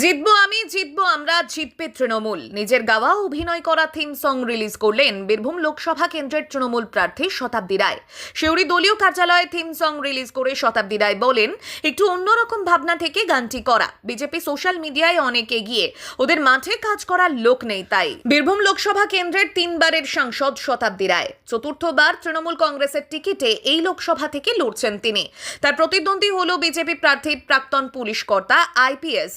জিতবো আমি, জিতবো আমরা, জিতবে তৃণমূল। নিজের গাওয়া অভিনয় করা থিম সং রিলিজ করলেন বীরভূম লোকসভা কেন্দ্রের তৃণমূল প্রার্থী শতাব্দী রায়। শিউরি দলীয় কার্যালয়ে থিম সং রিলিজ করে শতাব্দী রায় বলেন, একটু অন্যরকম ভাবনা থেকে গানটি করা। বিজেপি সোশ্যাল মিডিয়ায় অনেক এগিয়ে। ওদের মাঠে কাজ করার লোক নেই তাই। বীরভূম লোকসভা কেন্দ্রের তিনবারের সাংসদ শতাব্দী রায়। চতুর্থবার তৃণমূল কংগ্রেসের টিকিটে এই লোকসভা থেকে লড়ছেন তিনি। তার প্রতিদ্বন্দ্বী হল বিজেপি প্রার্থী প্রাক্তন পুলিশ কর্তা আইপিএস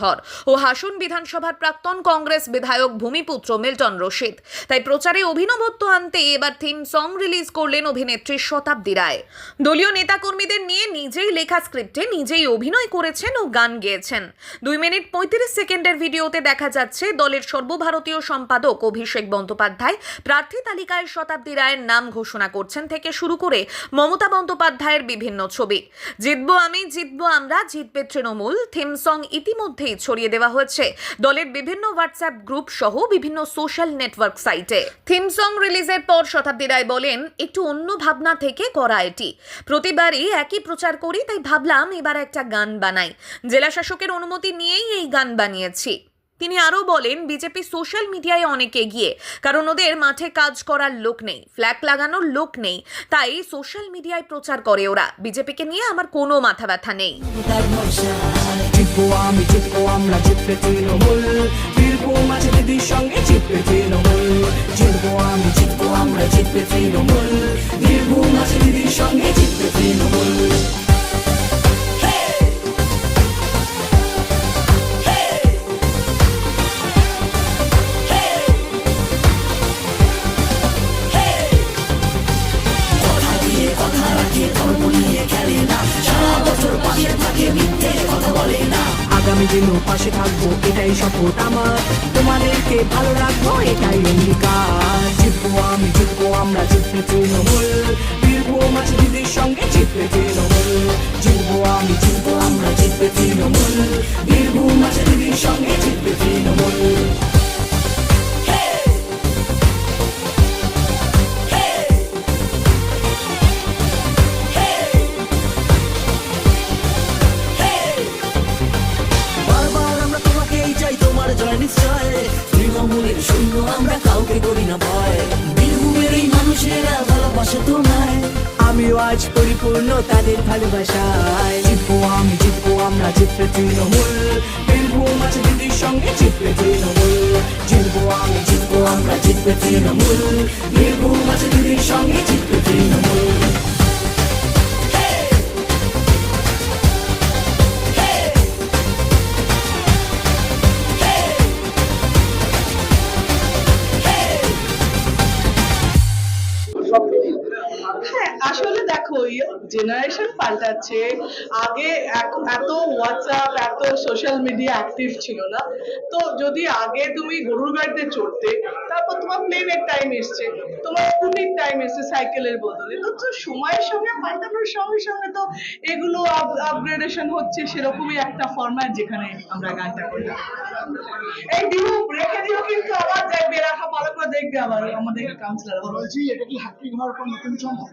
ধর ও হাসুন বিধানসভার প্রাক্তন কংগ্রেস বিধায়ক ভূমিপুত্র মিল্টন রশিদ। তাই প্রচারে অভিনবত্ব আনতে এবার থিম সং রিলিজ করলেন অভিনেত্রী শতাব্দী রায়। দলীয় নেতাকর্মীদের নিয়ে নিজেই লেখা স্ক্রিপ্টে নিজেই অভিনয় করেছেন ও গান গেয়েছেন। দুই মিনিট পঁয়ত্রিশ সেকেন্ডের ভিডিওতে দেখা যাচ্ছে দলের সর্বভারতীয় সম্পাদক অভিষেক বন্দ্যোপাধ্যায় প্রার্থী তালিকায় শতাব্দী রায়ের নাম ঘোষণা করছেন থেকে শুরু করে মমতা বন্দ্যোপাধ্যায়ের বিভিন্ন ছবি। জিতবো আমি, জিতবো আমরা, জিতবে তৃণমূল। থিম সং ইতিমধ্যেই ছড়িয়ে দেওয়া হয়েছে। দলের বিভিন্ন হোয়াটসঅ্যাপ গ্রুপ সহ বিভিন্ন সোশ্যাল নেটওয়ার্ক সাইটে থিম সং রিলিজের পর শতাব্দী রায় বলেন, একটু অন্য ভাবনা থেকে করা এটি। প্রতিবারই একই প্রচার করি, তাই ভাবলাম এবার একটা গান বানাই। জেলা শাসকের অনুমতি নিয়েই এই গান বানিয়েছি। তিনি আরও বলেন, বিজেপি সোশ্যাল মিডিয়ায় অনেক এগিয়ে, কারণ ওদের মাঠে কাজ করার লোক নেই ফ্ল্যাগ লাগানোর লোক নেই, তাই সোশ্যাল মিডিয়ায় প্রচার করে ওরা। বিজেপিকে নিয়ে আমার কোনো মাথা ব্যথা নেই জিতবো আমি জিতবো আমরা জিতবে তৃণমূল। বীরভূম মাঝে দিদির সঙ্গে জিতবে তৃণমূল। জিতবো আমি জিতবো আমরা জিতবে তৃণমূল। বীরভূম মাঝে দিদির সঙ্গে জিতবে তৃণমূল। দিনও পাশে থাকব, এটাই শপথ আমার। তোমাদেরকে ভালো রাখব, এটাই অঙ্গীকার। জিতবো আমি, জিতবো আমরা, জিতবে তৃণমূল। বীরবো মাঝে দিদির সঙ্গে, জিতবে তৃণমূল। জিতবো আমি, জিতবো আমরা, জিতবে তৃণমূল। বীরভূম মাঝে দিদির সঙ্গে, জিতবে তৃণমূল। আজ পরিপূর্ণ তাদের ভালোবাসায়। জিতবো আমি জিতবো আমরা জিতবে তৃণমূল। বীরভূম আছে দিদির সঙ্গে জিতবে তৃণমূল। জিতবো আমি জিতবো আমরা জিতবে তৃণমূল। বীরভূম আছে দিদির সঙ্গে জিতবে তৃণমূল। পাল্টাচ্ছে আগে এত হোয়াটসঅ্যাপ এত সোশ্যাল মিডিয়া অ্যাক্টিভ ছিল না। তো যদি আগে তুমি গরুর গাড়িতে চড়তে, তারপর তোমার প্লেনের টাইম এসছে, তোমার স্কুটির টাইম এসছে সাইকেলের বদলে। তো তো সময়ের সঙ্গে পাল্টানোর সঙ্গে সঙ্গে তো এগুলো আপগ্রেডেশন হচ্ছে, সেরকমই একটা ফরম্যাট যেখানে আমরা গানটা করি এই দিও রেখে দিও কিন্তু আবার দেখবে রাখা ভালো করে দেখবে আবার আমাদের কাউন্সিলর বলছি এটা কি হ্যাট্রিক হওয়ার পর নতুন সম্ভব?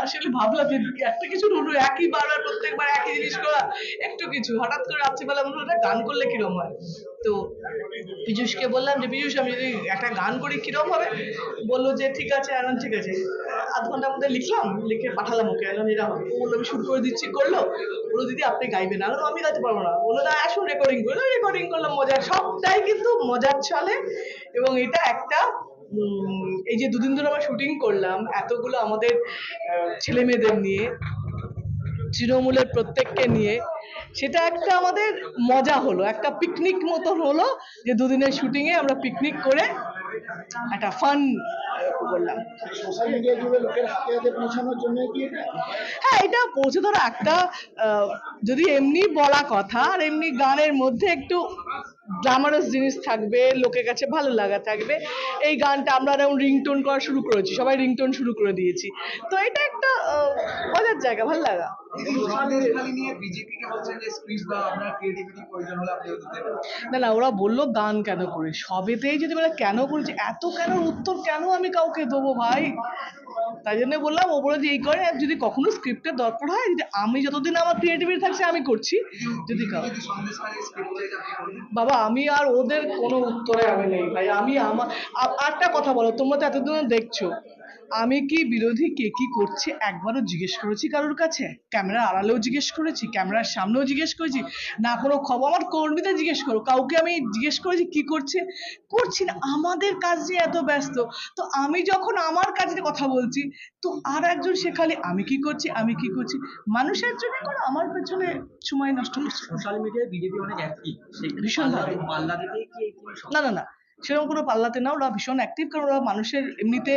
আসলে ভাবলাম যে একটা কিছু হলো একই বারবার প্রত্যেকবার একই জিনিস করা একটু কিছু। হঠাৎ করে রাত্রিবেলা মনে হলো গান করলে কিরম হয়? তো পীযুষকে বললাম যে পীযুষ আমি যদি একটা গান করি কিরম হবে? বলল যে ঠিক আছে এখন ঠিক আছে। আধ ঘণ্টার মধ্যে লিখলাম লিখে পাঠালাম ওকে এখন এরা ও বলল আমি শুট করে দিচ্ছি করল। বলল দিদি আপনি গাইবেন বললাম, আমি গাইতে পারব না। বলল না আসুন রেকর্ডিং করল রেকর্ডিং করলাম মজার সবটাই কিন্তু মজার ছলে। এবং এটা একটা এই যে দুদিন ধরে আমরা শুটিং করলাম এতগুলো আমাদের ছেলে মেয়েদের নিয়ে তৃণমূলের প্রত্যেককে নিয়ে সেটা একটা আমাদের মজা হলো, একটা পিকনিক মতো হলো যে দুদিনের শুটিং এ আমরা পিকনিক করে একটা ফান করলাম সোশ্যাল মিডিয়া জুড়ে লোকের হাতে হাতে পৌঁছানোর জন্য কি এটা? হ্যাঁ এটা পৌঁছে ধরো একটা যদি এমনি বলা কথা আর এমনি গানের মধ্যে একটু গ্ল্যামারাস জিনিস থাকবে লোকের কাছে ভালো লাগা থাকবে এই গানটা আমরা যেমন রিংটোন করা শুরু করেছি সবাই রিংটোন শুরু করে দিয়েছি। তো এটা একটা মজার জায়গা ভালো লাগা। না না ওরা বলল গান কেন করে? সবেতেই যদি বলে কেন করেছে? এত কেন উত্তর কেন আমি কাউকে দেবো ভাই? তাই জন্য বললাম, ও বলে যে এই করে যদি কখনো স্ক্রিপ্টের দরকার হয়, যদি আমি যতদিন আমার ক্রিয়েটিভিটি থাকছে, আমি করছি। যদি বাবা, আমি আর ওদের কোনো উত্তরে আমি নেই, ভাই। আমি আমার আ- আরেকটা কথা বলো, তোমরা তো এতদিন দেখছ। আমি কি বিরোধী? কে কি করছে? একবারও জিজ্ঞেস করেছি কারোর কাছে? ক্যামেরার আড়ালেও জিজ্ঞেস করেছি, ক্যামেরার সামনেও জিজ্ঞেস করেছি। না, কোনো খবর? আমার কর্মীদের জিজ্ঞেস করো। কাউকে আমি জিজ্ঞেস করেছি, কি করছে? করছি না। আমাদের কাজ যে এত ব্যস্ত, তো আমি যখন আমার কাজের কথা বলছি তো আর একজন সে খালি আমি কি করছি আমি কি করছি? মানুষের জন্য করে আমার পেছনে সময় নষ্ট করছে সোশ্যাল মিডিয়ায় বিজেপি অনেক অ্যাক্টিভ ভীষণ না না না। সেরকম কোনো পাল্লাতে না, ওরা ভীষণ অ্যাক্টিভ কারণ ওরা মানুষের এমনিতে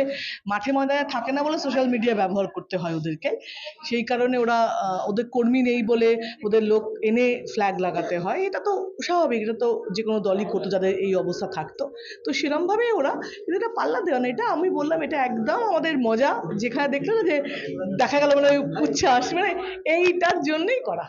মাঠে ময়দানে থাকে না বলে সোশ্যাল মিডিয়া ব্যবহার করতে হয় ওদেরকে। সেই কারণে ওরা ওদের কর্মী নেই বলে ওদের লোক এনে ফ্ল্যাগ লাগাতে হয়। এটা তো স্বাভাবিক, এটা তো যে কোনো দলই করতো যাদের এই অবস্থা থাকতো। তো সেরমভাবেই ওরা কিন্তু এটা পাল্লা দেওয়া না, এটা আমি বললাম এটা একদম আমাদের মজা। যেখানে দেখলে না যে দেখা গেল মানে উচ্ছ্বাস মানে এইটার জন্যই করা।